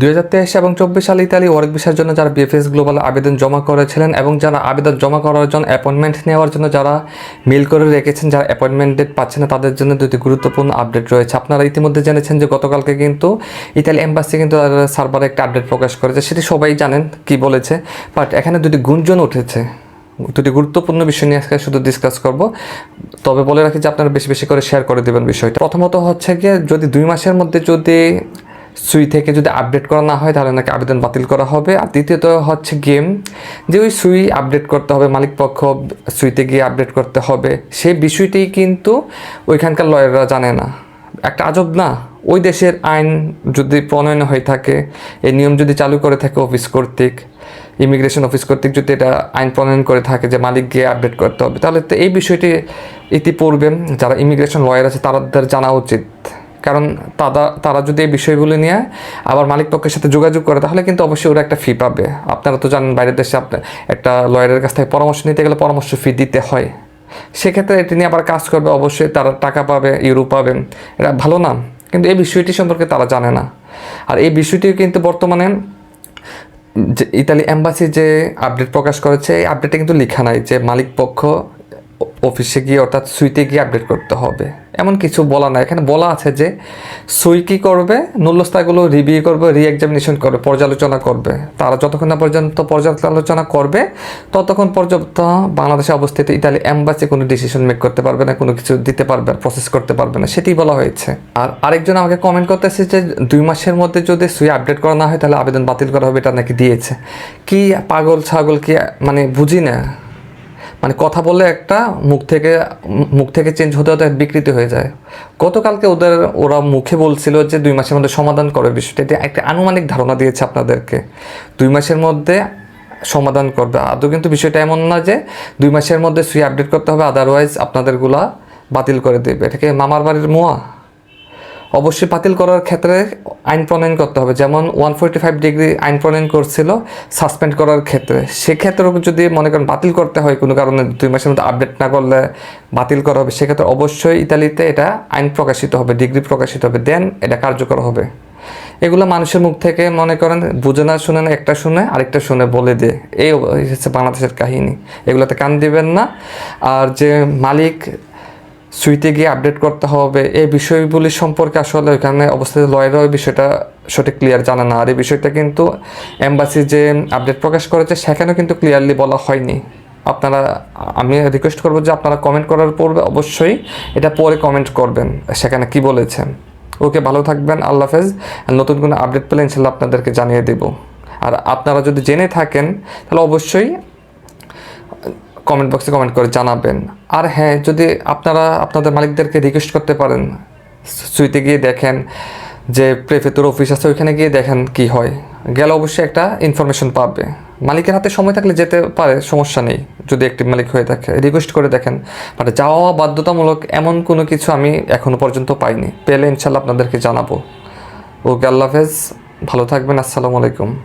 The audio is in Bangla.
দুই হাজার তেইশ এবং চব্বিশ সালে ইতালি ওয়ার্ক ভিসার জন্য যারা বিএফএস গ্লোবাল আবেদন জমা করেছিলেন এবং যারা আবেদন জমা করার জন্য অ্যাপয়েন্টমেন্ট নেওয়ার জন্য যারা মেল করে রেখেছেন, যারা অ্যাপয়েন্টমেন্ট ডেট পাচ্ছেন না, তাদের জন্য দুটি গুরুত্বপূর্ণ আপডেট রয়েছে। আপনারা ইতিমধ্যে জেনেছেন যে গতকালকে কিন্তু ইতালি এম্বাসি কিন্তু সার্ভারে একটা আপডেট প্রকাশ করেছে। সেটি সবাই জানেন কি বলেছে বাট এখানে দুটি গুঞ্জন উঠেছে। দুটি গুরুত্বপূর্ণ বিষয় নিয়ে আজকে শুধু ডিসকাস করব। তবে বলে রাখি যে আপনারা বেশি বেশি করে শেয়ার করে দেবেন বিষয়টা। প্রথমত হচ্ছে গিয়ে যদি দুই মাসের মধ্যে যদি সুই থেকে যদি আপডেট করা না হয়, তাহলে নাকি আবেদন বাতিল করা হবে। আর দ্বিতীয়ত হচ্ছে গেম যে ওই সুই আপডেট করতে হবে মালিক পক্ষ সুইতে গিয়ে আপডেট করতে হবে। সেই বিষয়টি কিন্তু ওইখানকার লয়াররা জানে না। একটা আজব না? ওই দেশের আইন যদি প্রণয়ন হয়ে থাকে, এই নিয়ম যদি চালু করে থাকে অফিস কর্তৃক ইমিগ্রেশন অফিস কর্তৃক যদি এটা আইন প্রণয়ন করে থাকে যে মালিক গিয়ে আপডেট করতে হবে, তাহলে তো এই বিষয়টি ইতিপূর্বে যারা ইমিগ্রেশন লয়ার আছে, তাদের জানা উচিত। কারণ তারা তারা যদি এই বিষয়গুলো নিয়ে আবার মালিক পক্ষের সাথে যোগাযোগ করে, তাহলে কিন্তু অবশ্যই ওরা একটা ফি পাবে। আপনারা তো জানেন বাইরের দেশে আপনার একটা লয়ারের কাছ থেকে পরামর্শ নিতে গেলে পরামর্শ ফি দিতে হয়। সেক্ষেত্রে এটি নিয়ে আবার কাজ করবে, অবশ্যই তারা টাকা পাবে ইউরো পাবে। এটা ভালো না, কিন্তু এই বিষয়টি সম্পর্কে তারা জানে না। আর এই বিষয়টিও কিন্তু বর্তমানে যে ইতালি এম্বাসি যে আপডেট প্রকাশ করেছে, এই আপডেটে কিন্তু লেখা নাই যে মালিক পক্ষ অফিসে গিয়ে অর্থাৎ সুইতে গিয়ে আপডেট করতে হবে। এমন কিছু বলা নাই। এখানে বলা আছে যে সুই কী করবে? নুল্যস্থাগুলো রিভিউ করবে রি এক্সামিনেশন করবে, পর্যালোচনা করবে। তারা যতক্ষণ না পর্যন্ত পর্যালোচনা করবে, ততক্ষণ পর্যন্ত বাংলাদেশে অবস্থিত ইতালি এম্বাসি কোনো ডিসিশন মেক করতে পারবে না, কোনো কিছু দিতে পারবে না প্রসেস করতে পারবে না। সেটাই বলা হয়েছে। আর আরেকজন আমাকে কমেন্ট করতেছে যে, দুই মাসের মধ্যে যদি সুই আপডেট করা না হয়, তাহলে আবেদন বাতিল করা হবে, এটা নাকি দিয়েছে? কি পাগল ছাগল কি মানে বুঝি না। কথা বললে একটা মুখ থেকে মুখ থেকে চেঞ্জ হতে হতে বিকৃতি হয়ে যায়। গতকালকে ওদের, ওরা মুখে বলছিল যে দুই মাসের মধ্যে সমাধান করবে বিষয়টা। এটা একটা আনুমানিক ধারণা দিয়েছে আপনাদেরকে। দুই মাসের মধ্যে সমাধান করবে। আদৌ কিন্তু বিষয়টা এমন না যে দুই মাসের মধ্যে সুই আপডেট করতে হবে আদারওয়াইজ আপনাদেরগুলা বাতিল করে দেবে। এটাকে মামার বাড়ির মোয়া? অবশ্যই বাতিল করার ক্ষেত্রে আইন প্রণয়ন করতে হবে। যেমন ওয়ান ফোর্টি ফাইভ ডিগ্রি আইন প্রণয়ন করছিল সাসপেন্ড করার ক্ষেত্রে। সেক্ষেত্রেও যদি মনে করেন বাতিল করতে হয় কোনো কারণে, দুই মাসের মধ্যে আপডেট না করলে বাতিল করা হবে, সেক্ষেত্রে অবশ্যই ইতালিতে এটা আইন প্রকাশিত হবে ডিগ্রি প্রকাশিত হবে। দেন এটা কার্যকর হবে। এগুলো মানুষের মুখ থেকে মনে করেন, বুঝে না শুনে না, একটা শুনে, আরেকটা শুনে বলে দে এই হচ্ছে বাংলাদেশের কাহিনী। এগুলোতে কান দিবেন না। আর যে মালিক সুইতে গিয়ে আপডেট করতে হবে। এই বিষয়গুলি সম্পর্কে আসলে ওইখানে অবস্থিত লয়াররা ওই বিষয়টা সঠিক ক্লিয়ার জানে না। আর এই বিষয়টা কিন্তু এম্বাসি যে আপডেট প্রকাশ করেছে, সেখানেও কিন্তু ক্লিয়ারলি বলা হয়নি। আপনারা, আমি রিকোয়েস্ট করব যে আপনারা কমেন্ট করার পূর্বে অবশ্যই এটা পরে কমেন্ট করবেন, সেখানে কি বলেছেন ওকে, ভালো থাকবেন, আল্লাহ হাফেজ। নতুন কোনো আপডেট পেলে ইনশাল্লাহ আপনাদেরকে জানিয়ে দেব। আর আপনারা যদি জেনে থাকেন, তাহলে অবশ্যই কমেন্ট বক্সে কমেন্ট করে জানাবেন। আর হ্যাঁ যদি আপনারা আপনাদের মালিকদেরকে রিকোয়েস্ট করতে পারেন, সুইতে গিয়ে দেখেন যে প্রেফেতুর অফিস আছে, ওইখানে গিয়ে দেখেন কি হয়। গেলে অবশ্যই একটা ইনফরমেশন পাবে। মালিকের হাতে সময় থাকলে যেতে পারে, সমস্যা নেই। যদি একটি মালিক হয়ে থাকে রিকোয়েস্ট করে দেখেন। মানে যাওয়া বাধ্যতামূলক এমন কোনো কিছু আমি এখনও পর্যন্ত পাইনি। পেলে ইনশাল্লাহ আপনাদেরকে জানাব। ওকে, আল্লাহ হাফেজ। ভালো থাকবেন, আসসালামু আলাইকুম।